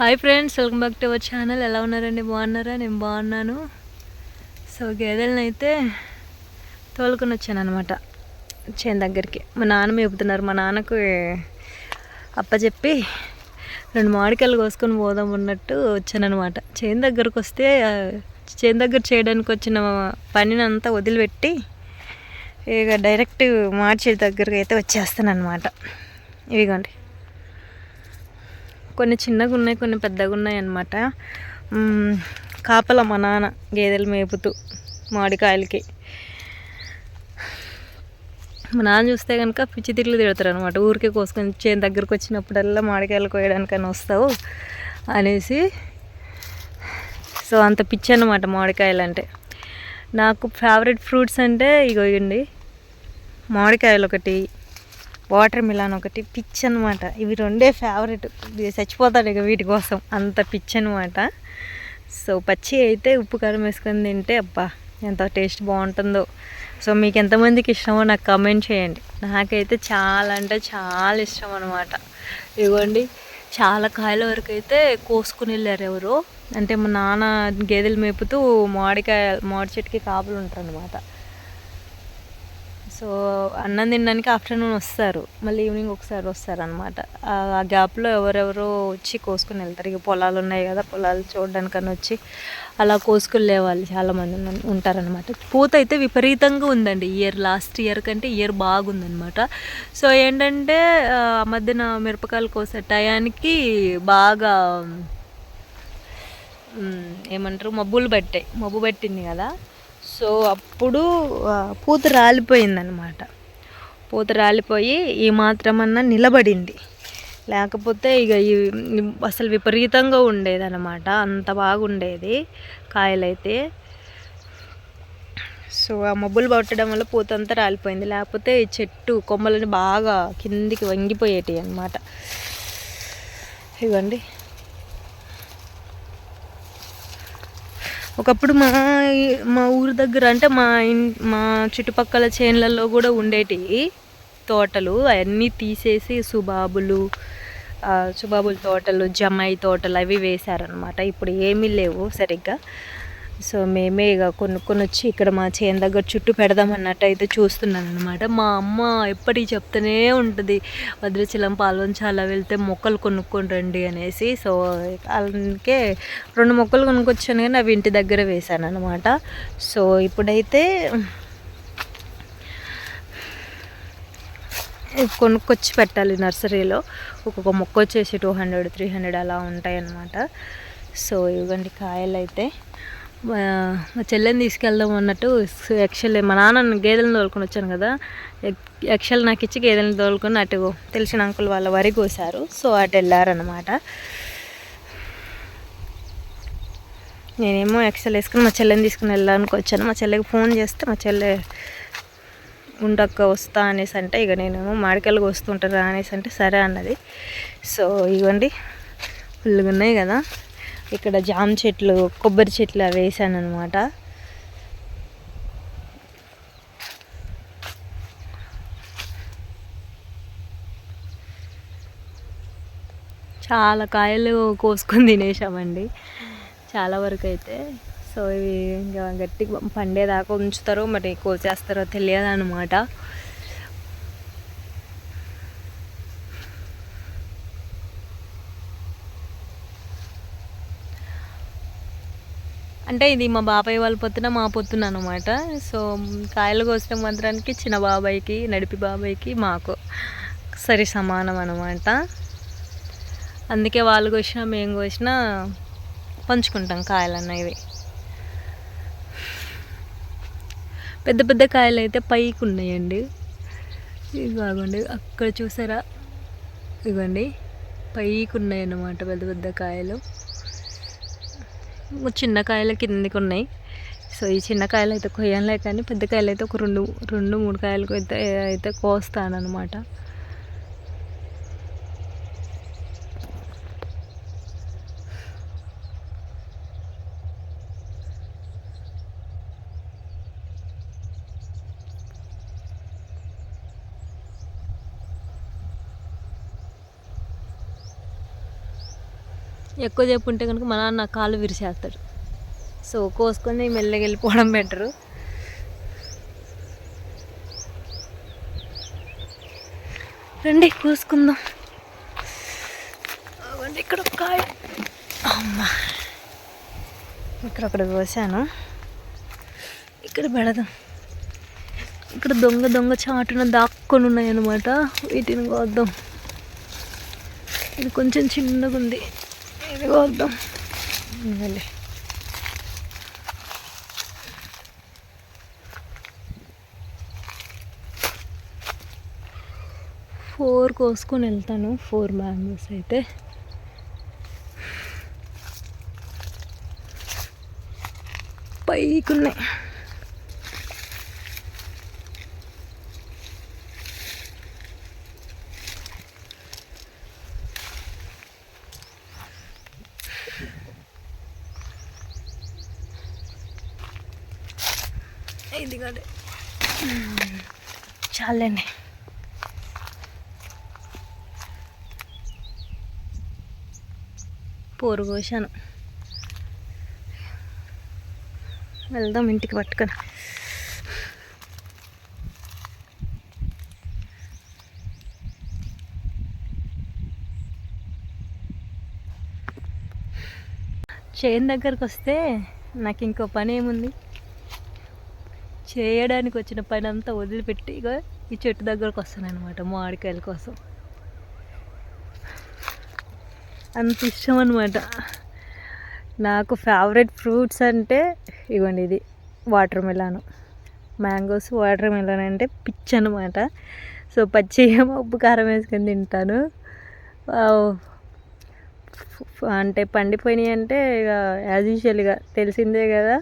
Hi friends welcome back to our channel ఎలా ఉన్నారండి? బాగున్నారా? నేను బాగున్నాను. సో గేదెలను అయితే తోలుకొని వచ్చాను అనమాట చేను దగ్గరికి. మా నాన్న మేపుతున్నారు. మా నాన్నకు అప్పచెప్పి రెండు మామిడికాయలు కోసుకొని పోదాం ఉన్నట్టు వచ్చానమాట చేను దగ్గరకు వస్తే చేను దగ్గర చేయడానికి వచ్చిన పనిని అంతా వదిలిపెట్టి ఇక డైరెక్ట్ మార్చి దగ్గరకు అయితే వచ్చేస్తాను అనమాట ఇవిగోండి. కొన్ని చిన్నగా ఉన్నాయి కొన్ని పెద్దగా ఉన్నాయి అనమాట కాపల మా నాన్న గేదెలు మేపుతూ మామిడికాయలకి మా నాన్న చూస్తే కనుక పిచ్చి తిట్లు తిడతారు అనమాట ఊరికే కోసుకొని చేను దగ్గరకు వచ్చినప్పుడల్లా మామిడికాయలు కోయడానికని వస్తావు అనేసి. సో అంత పిచ్చి అనమాట మామిడికాయలు అంటే నాకు ఫేవరెట్ ఫ్రూట్స్ అంటే ఇగో ఇవ్వండి మామిడికాయలు ఒకటి వాటర్ మిలాన్ ఒకటి పిచ్ అనమాట ఇవి రెండే ఫేవరెట్ చచ్చిపోతాడు ఇక వీటి కోసం. అంత పిచ్ అనమాట సో పచ్చి అయితే ఉప్పు కారం వేసుకొని తింటే అబ్బా ఎంత టేస్ట్ బాగుంటుందో. సో మీకు ఎంతమందికి ఇష్టమో నాకు కమెంట్ చేయండి. నాకైతే చాలా అంటే చాలా ఇష్టం అనమాట ఇవ్వండి చాలా కాయల వరకు అయితే కోసుకుని వెళ్ళారు ఎవరు. అంటే మా నాన్న గేదెలు మేపుతూ మామిడికాయ మామిడి చెట్టుకి కాపులు ఉంటారు అనమాట సో అన్నం తినడానికి ఆఫ్టర్నూన్ వస్తారు. మళ్ళీ ఈవినింగ్ ఒకసారి వస్తారు అనమాట ఆ గ్యాప్లో ఎవరెవరో వచ్చి కోసుకుని వెళ్తారు. ఇక పొలాలు ఉన్నాయి కదా పొలాలు చూడడానికని వచ్చి అలా కోసుకుని వాళ్ళు చాలామంది ఉంటారనమాట పూత అయితే విపరీతంగా ఉందండి. ఇయర్ లాస్ట్ ఇయర్ కంటే ఇయర్ బాగుందనమాట సో ఏంటంటే ఆ మధ్యన మిరపకాయలు కోసే టయానికి బాగా ఏమంటారు? మబ్బులు పట్టాయి. మబ్బు పట్టింది కదా. సో అప్పుడు పూత రాలిపోయిందనమాట పూత రాలిపోయి ఈ మాత్రమన్నా నిలబడింది. లేకపోతే ఇక ఈ- ఈ అసలు విపరీతంగా ఉండేదన్నమాట. అంత బాగుండేది కాయలైతే. సో ఆ మబ్బులు పట్టడం వల్ల పూత అంతా రాలిపోయింది. లేకపోతే ఈ చెట్టు కొమ్మలని బాగా కిందికి వంగిపోయేటి అనమాట ఇవ్వండి. ఒకప్పుడు మా మా ఊరి దగ్గర అంటే మా ఇన్ మా చుట్టుపక్కల చేన్లలో కూడా ఉండేటివి తోటలు. అవన్నీ తీసేసి సుబాబులు సుబాబుల తోటలు జమాయి తోటలు అవి వేశారనమాట ఇప్పుడు ఏమీ లేవు సరిగ్గా. సో మేమే ఇక కొనుక్కొని వచ్చి ఇక్కడ మా చేను దగ్గర చుట్టూ పెడదాం అన్నట్టు అయితే చూస్తున్నాను అనమాట మా అమ్మ ఎప్పటికీ చెప్తూనే ఉంటుంది భద్రాచలం పాల్వంచాల వెళ్తే మొక్కలు కొనుక్కొని రండి అనేసి. సో అందుకే రెండు మొక్కలు కొనుక్కొచ్చాను కానీ అవి ఇంటి దగ్గర వేశాను అనమాట సో ఇప్పుడైతే కొనుక్కొచ్చి పెట్టాలి నర్సరీలో. ఒక్కొక్క మొక్క వచ్చేసి టూ హండ్రెడ్ త్రీ హండ్రెడ్ అలా ఉంటాయన్నమాట. సో ఇవ్వండి కాయలు అయితే మా చెల్లెని తీసుకెళ్దాం అన్నట్టు యాక్చువల్లీ మా నాన్న గేదెలను తోలుకొని వచ్చాను కదా. యాక్చువల్ నాకు ఇచ్చి గేదెలను తోలుకొని అటు తెలిసిన అంకుల్ వాళ్ళ వరి కోసారు. సో అటు వెళ్ళారనమాట నేనేమో ఎక్సెల్ వేసుకుని మా చెల్లెని తీసుకుని వెళ్ళడానికి వచ్చాను. మా చెల్లెకి ఫోన్ చేస్తే మా చెల్లె ఉండక్క వస్తా అనేసి అంటే ఇక నేనేమో మాడికెళ్ళకి వస్తుంటారా అనేసి అంటే సరే అన్నది. సో ఇవ్వండి. ఫుల్గా ఉన్నాయి కదా. ఇక్కడ జామ చెట్లు కొబ్బరి చెట్లు అవి వేసాను అనమాట చాలా కాయలు కోసుకొని తినేసామండి చాలా వరకు అయితే. సో ఇవి ఇంకా గట్టిగా పండేదాకా ఉంచుతారో మరి కోసేస్తారో తెలియదు అనమాట అంటే ఇది మా బాబాయ్ వాళ్ళ పొత్తున మా పొత్తున అనమాట సో కాయలు కోసిన మాత్రానికి చిన్న బాబాయ్కి నడిపి బాబాయ్కి మాకు సరి సమానం అనమాట అందుకే వాళ్ళు కోసినా మేము కోసినా పంచుకుంటాం కాయలు అనేవి పెద్ద పెద్ద కాయలు అయితే పైకి ఉన్నాయండి. ఇవ్వండి అక్కడ చూసారా? ఇదిగోండి పైకి ఉన్నాయి అన్నమాట పెద్ద పెద్ద కాయలు. చిన్న కాయలు కిందికి ఉన్నాయి. సో ఈ చిన్న కాయలు అయితే కొయ్యంలే కానీ పెద్ద కాయలు అయితే ఒక రెండు రెండు మూడు కాయలకు అయితే అయితే కోస్తాను ఎక్కువ సేపు ఉంటే కనుక మా నాన్న కాళ్ళు విరిచేస్తాడు. సో కోసుకొని మెల్లగా వెళ్ళిపోవడం బెటరు. రండి కోసుకుందాం. ఇక్కడ ఒక కాయ. అమ్మా. ఇక్కడ ఒకటి కోసాను. ఇక్కడ పెడదాం. ఇక్కడ దొంగ దొంగ చాటున దాక్కొని ఉన్నాయన్నమాట. వీటిని కోద్దాం. ఇది కొంచెం చిన్నగా ఉంది ఇది వద్దాం మళ్ళీ ఫోర్ కోసుకొని వెళ్తాను ఫోర్ మ్యాంగోస్ అయితే. పైకి ఉన్నాయి చాలండి. పోరు కోసాను వెళ్దాం ఇంటికి పట్టుకొని. చేను దగ్గరకు వస్తే నాకు ఇంకో పని ఏముంది? చేయడానికి వచ్చిన పని అంతా వదిలిపెట్టి ఇక ఈ చెట్టు దగ్గరకు వస్తాను అనమాట మామిడికాయల కోసం. అంత ఇష్టం అనమాట నాకు ఫేవరెట్ ఫ్రూట్స్ అంటే ఇవ్వండి ఇది watermelon mangoes watermelon అంటే పిచ్ అనమాట సో పచ్చి ఉప్పు కారం వేసుకొని తింటాను. అంటే పండిపోయినాయి అంటే ఇక యాజ్ యూజువల్గా తెలిసిందే కదా.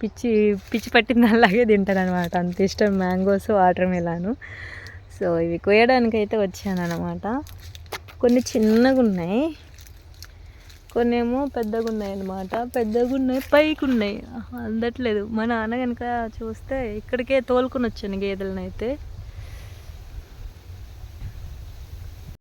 పిచ్చి పిచ్చి పట్టింది అలాగే తింటాను అనమాట అంత ఇష్టం మ్యాంగోస్ వాటర్ మిలాను సో ఇవి కోయడానికైతే వచ్చాను అనమాట కొన్ని చిన్నగా ఉన్నాయి కొన్ని ఏమో పెద్దగా ఉన్నాయి అనమాట పెద్దగా ఉన్నాయి పైకి ఉన్నాయి అందట్లేదు. మా నాన్న కనుక చూస్తే ఇక్కడికే తోలుకొని వచ్చాను గేదెలను అయితే